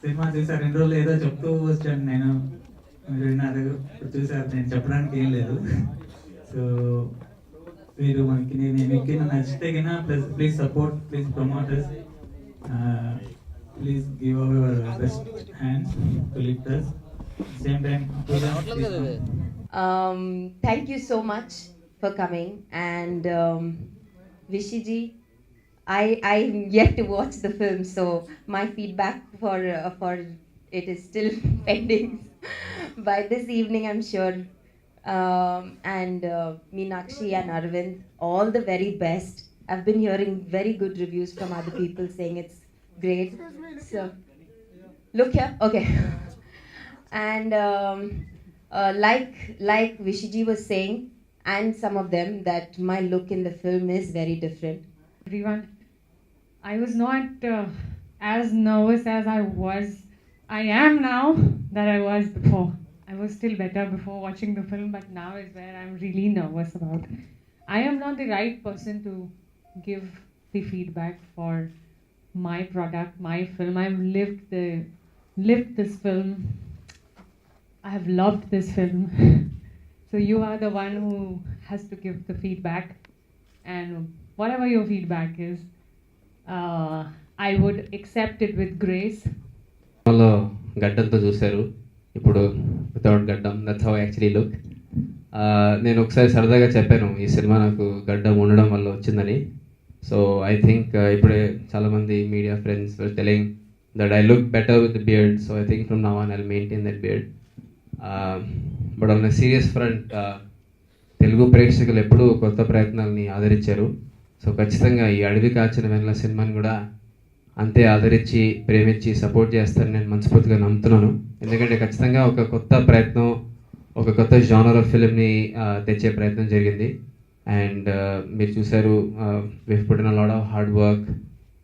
Cinema చూసారు రెండు రోజులు ఏదో చెప్తూ వచ్చాను నేను. మీరు ఇప్పుడు చూసారు నేను చెప్పడానికి ఏం లేదు. సో మీరు మనకి నేను మీకు నచ్చితే కన్నా plus please support please promoters please give our best hands to lift us same time you so much for coming. And um, Vishiji, I I'm yet to watch the film, so my feedback for uh, for it is still pending. By this evening, I'm sure. Um, and uh, Meenakshi and Arvind, all the very best. I've been hearing very good reviews from other people saying it's great. So, look here. Okay. and um, uh, like like Vishiji was saying, and some of them that my look in the film is very different. everyone. I was not uh, as nervous as I was, I am now that I was before. I was still better before watching the film, but now is where I'm really nervous about. I am not the right person to give the feedback for my product, my film. I've lived the lived this film. I have loved this film. so you are the one who has to give the feedback and whatever your feedback is, I would accept it with grace వాళ్ళు గడ్డంతో చూశారు. ఇప్పుడు without గడ్డం that's how actually look నేను ఒకసారి సరదాగా చెప్పాను ఈ సినిమా నాకు గడ్డం ఉండడం వల్ల వచ్చిందని. సో ఐ థింక్ ఇప్పుడే చాలామంది media friends telling that I look better with beard so I think from now on I maintain that beard but on serious front Telugu ప్రేక్షకులు ఎప్పుడూ కొత్త ప్రయత్నాలని ఆదరించారు. సో ఖచ్చితంగా ఈ అడవి కాచిన వెన్నెల సినిమాని కూడా అంతే ఆదరించి ప్రేమించి సపోర్ట్ చేస్తారని నేను మనస్ఫూర్తిగా నమ్ముతున్నాను. ఎందుకంటే ఖచ్చితంగా ఒక కొత్త ప్రయత్నం ఒక కొత్త జానర్ ఆఫ్ ఫిలింని తెచ్చే ప్రయత్నం జరిగింది. అండ్ మీరు చూశారు విఫ్ పుట్టిన lot of hard work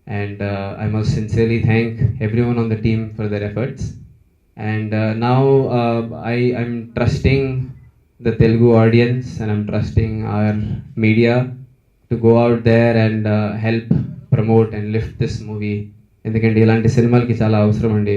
and I must sincerely thank every one on the team for their efforts and now I I'm trusting the Telugu audience and I'm trusting our media to go out there and help promote and lift this movie ఎందుకంటే ఇలాంటి సినిమాలకి చాలా అవసరం అండి.